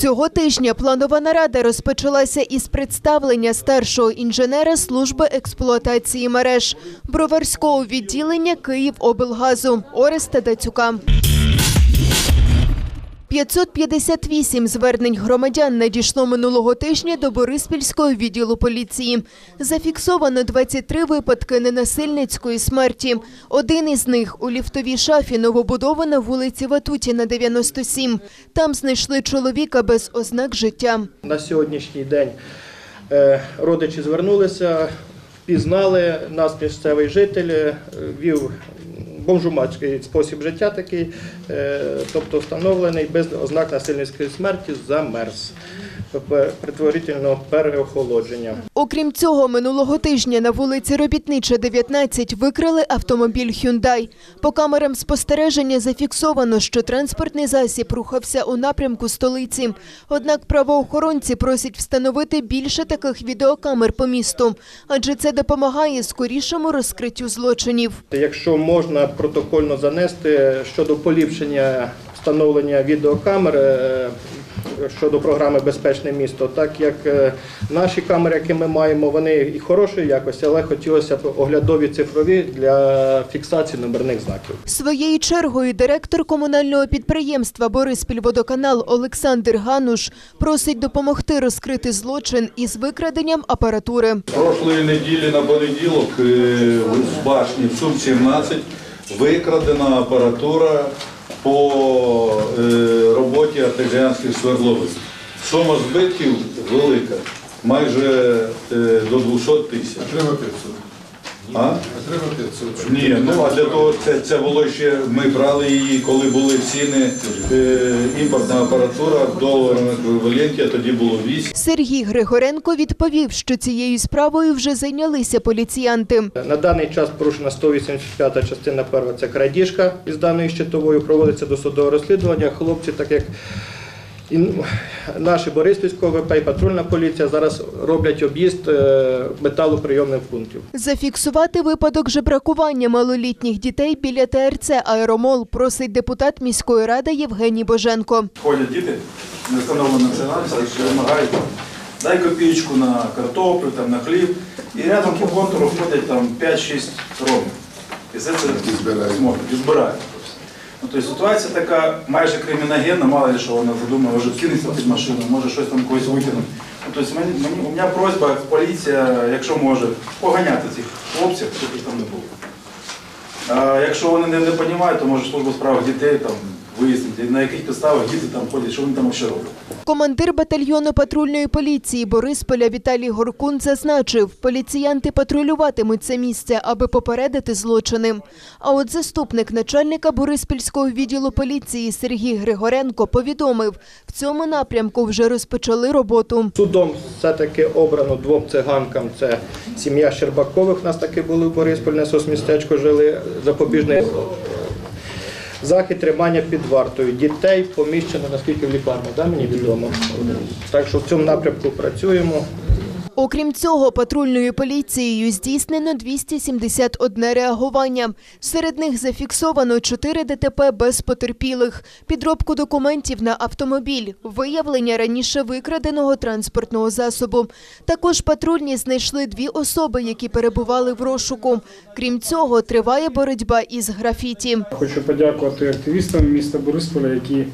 Цього тижня планова нарада розпочалася із представлення старшого інженера служби експлуатації мереж Броварського відділення Київоблгазу Ореста Дацюка. 558 звернень громадян надійшло минулого тижня до Бориспільського відділу поліції. Зафіксовано 23 випадки ненасильницької смерті. Один із них у ліфтовій шафі новобудова на вулиці Ватутіна, 97. Там знайшли чоловіка без ознак життя. На сьогоднішній день е, родичі звернулися, впізнали нас місцевий житель, е, вів бомжумацький спосіб життя такий, е, тобто встановлений без ознак насильницької смерті замерз, тобто притворительного переохолодження. Окрім цього, минулого тижня на вулиці Робітнича, 19, викрили автомобіль «Хюндай». По камерам спостереження зафіксовано, що транспортний засіб рухався у напрямку столиці. Однак правоохоронці просять встановити більше таких відеокамер по місту, адже це допомагає скорішому розкриттю злочинів. Якщо можна протокольно занести щодо поліпшення встановлення відеокамер е, щодо програми Безпечне місто, так як е, наші камери, які ми маємо, вони і хорошої якості, але хотілося б оглядові цифрові для фіксації номерних знаків. Своєю чергою директор комунального підприємства «Бориспільводоканал» Олександр Гануш просить допомогти розкрити злочин із викраденням апаратури. Прошлої неділі на понеділок е, в башні в Сум 17 викрадена апаратура по е, роботі артезіанських свердловин. Сума збитків велика, майже е, до 200 тисяч. Треба 500. А? А треба 500. Ні, ну а для того це, це було ще, ми брали її, коли були ціни, е, імпортна апаратура в доларовому еквіваленті, а тоді було 8. Сергій Григоренко відповів, що цією справою вже зайнялися поліціянти. На даний час порушена 185 частина перша це крадіжка із даною щитовою, проводиться досудове розслідування. Хлопці, так як і наші Бориспільського ВП і патрульна поліція зараз роблять об'їзд е, металоприйомних пунктів. Зафіксувати випадок жебракування малолітніх дітей біля ТРЦ «Аеромол» просить депутат міської ради Євгеній Боженко. Ходять діти, не встановлена національність, що вимагають дай копійку на картоплю, там, на хліб. І рядом по контуру ходять там 5-6 ромів. І все це І збирають. Ну, тобто ситуація така майже криміногенна, мало ли що вона задумала, може кинеться під машину, може щось там когось витягнути. Ну, тобто мені, мені, у мене просьба, поліція, якщо може, поганяти цих хлопців, щоб їх там не було. А якщо вони не, не розуміють, то може служба справ дітей там вияснити, на яких підставах діти там ходять, що вони там ще роблять. Командир батальйону патрульної поліції Борисполя Віталій Горкун зазначив, поліціянти патрулюватимуть це місце, аби попередити злочини. А от заступник начальника Бориспільського відділу поліції Сергій Григоренко повідомив, в цьому напрямку вже розпочали роботу. Судом все-таки обрано двом циганкам. Це сім'я Щербакових. У нас таки були в Бориспільне соцмістечко, жили запобіжний захід тримання під вартою. Дітей поміщено наскільки в лікарню, да, мені відомо. Так що в цьому напрямку працюємо. Окрім цього, патрульною поліцією здійснено 271 реагування. Серед них зафіксовано 4 ДТП без потерпілих, підробку документів на автомобіль, виявлення раніше викраденого транспортного засобу. Також патрульні знайшли дві особи, які перебували в розшуку. Крім цього, триває боротьба із графіті. Хочу подякувати активістам міста Борисполя, які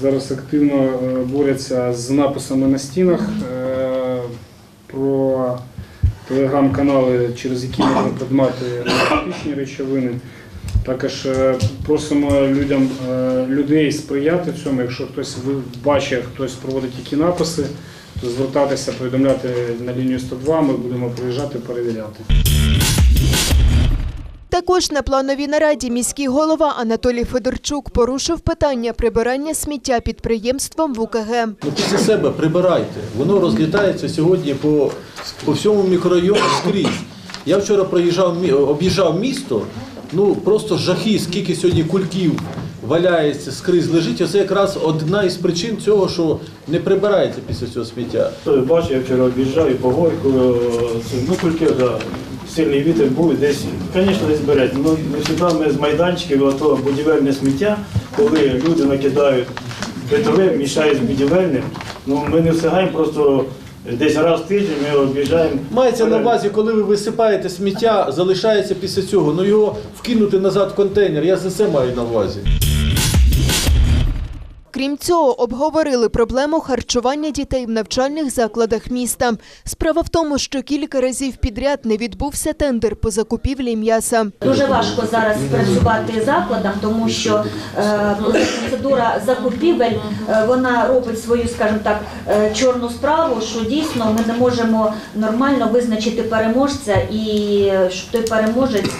зараз активно е, борються з написами на стінах е, про телеграм-канали, через які можна придбати наркотичні речовини. Також е, просимо людям, е, людей сприяти цьому. Якщо хтось бачить, хтось проводить які написи, то звертатися, повідомляти на лінію 102, ми будемо приїжджати перевіряти. Також на плановій нараді міський голова Анатолій Федорчук порушив питання прибирання сміття підприємством ВУКГ. Ну, після себе прибирайте. Воно розлітається сьогодні по, по всьому мікрорайону скрізь. Я вчора проїжджав, мі- об'їжджав місто, ну просто жахи, скільки сьогодні кульків валяється, скрізь лежить. Оце якраз одна із причин цього, що не прибирається після цього сміття. То Бачу, я вчора об'їжджав і по горку, це, ну кульки, да, сильний вітер був і десь, звісно, десь беруть. Ну, завжди ми з майданчиків, то будівельне сміття, коли люди накидають битове мішає з будівельним. Ну, ми не встигаємо просто десь раз в тиждень ми об'їжджаємо. Мається на увазі, коли ви висипаєте сміття, залишається після цього. Ну його вкинути назад в контейнер. Я за це маю на увазі. Крім цього, обговорили проблему харчування дітей в навчальних закладах міста. Справа в тому, що кілька разів підряд не відбувся тендер по закупівлі м'яса. Дуже важко зараз працювати закладам, тому що е, процедура закупівель е, вона робить свою, скажімо так, е, чорну справу, що дійсно ми не можемо нормально визначити переможця і щоб той переможець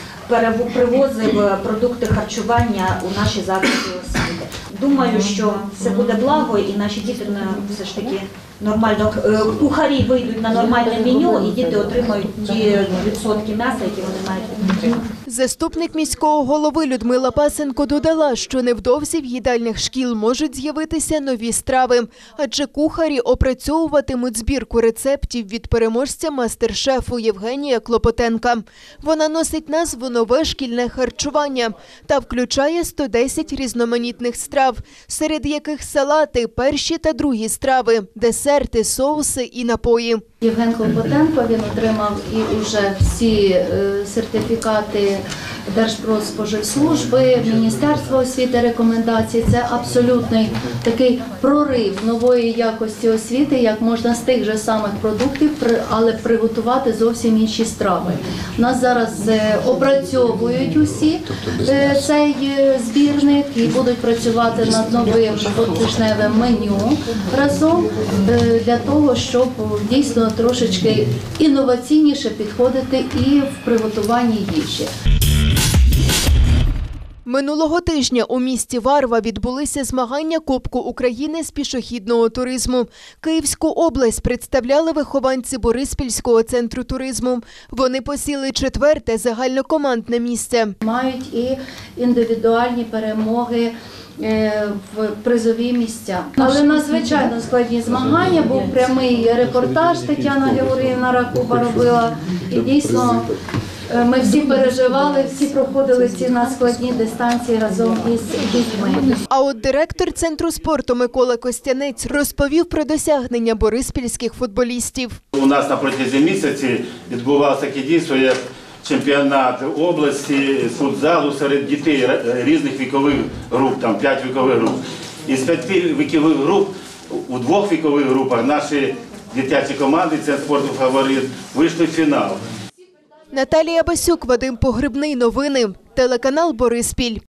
привозив продукти харчування у наші заклади освіти. Думаю, що це буде благо, і наші діти все ж таки нормально е, кухарі вийдуть на нормальне меню, і діти отримають ті відсотки м'яса, які вони мають. Заступник міського голови Людмила Пасенко додала, що невдовзі в їдальнях шкіл можуть з'явитися нові страви, адже кухарі опрацьовуватимуть збірку рецептів від переможця мастер-шефу Євгенія Клопотенка. Вона носить назву Нове шкільне харчування та включає 110 різноманітних страв, серед яких салати, перші та другі страви, десерти, соуси і напої. Євген Клопотенко він отримав і вже всі е, сертифікати Держпродспоживслужби, Міністерства освіти рекомендацій. Це абсолютний такий прорив нової якості освіти, як можна з тих же самих продуктів, але приготувати зовсім інші страви. У нас зараз е, опрацьовують усі е, цей збірник і будуть працювати над новим двотижневим меню разом для того, щоб дійсно трошечки інноваційніше підходити і в приготуванні їжі. Минулого тижня у місті Варва відбулися змагання Кубку України з пішохідного туризму. Київську область представляли вихованці Бориспільського центру туризму. Вони посіли четверте загальнокомандне місце. Мають і індивідуальні перемоги. Е, В призові місця, але надзвичайно складні змагання. Був прямий репортаж. Тетяна Георгіївна Ракуба робила. І дійсно е, ми всі переживали, всі проходили ці надскладні дистанції разом із дітьми. А от директор центру спорту Микола Костянець розповів про досягнення бориспільських футболістів. У нас на протязі місяці відбувалося таке дійство, як чемпіонат області з футзалу серед дітей різних вікових груп, там п'ять вікових груп. Із п'яти вікових груп у двох вікових групах наші дитячі команди, це спорту фаворит, вийшли в фінал. Наталія Басюк, Вадим Погребний. Новини. Телеканал Бориспіль.